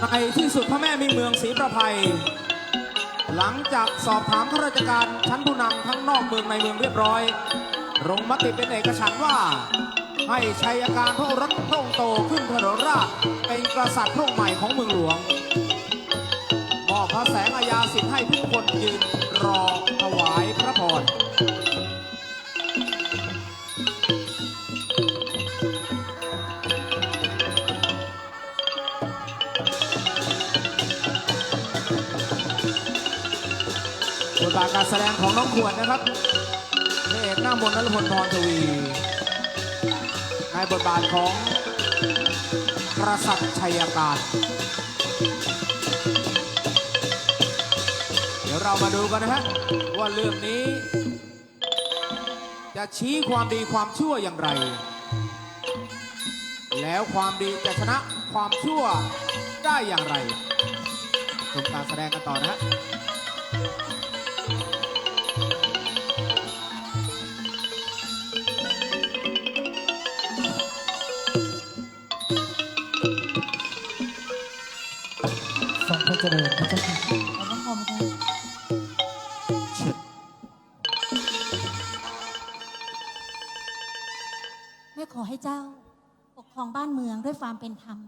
ในที่สุดพระแม่มีเมืองศรีประภัย หลังจากสอบถามข้าราชการชั้นผู้นำทั้งนอกเมืองในเมืองเรียบร้อยลงมติเป็นเอกฉันท์ว่า ให้ชัยการพระรสพระองค์โตขึ้นถนนราชเป็นกษัตริย์พระองค์ใหม่ของเมืองหลวงมอบพระแสงอาญาสิทธิ์ให้ทุกคนยืนรอพ บทบาทการแสดงของน้องขวดนะครับพระเอกหน้ามนต์นรพลพรทวีในบทบาทของกษัตริย์ชัยการ เดี๋ยวเรามาดูกันนะฮะว่าเรื่องนี้ จะชี้ความดีความชั่วอย่างไร แล้วความดีจะชนะความชั่วได้อย่างไรชมการแสดงกันต่อนะฮะ เจริญพระเจ้าค่ะแม่ขอให้เจ้า ปกครองบ้านเมืองด้วยความเป็นธรรม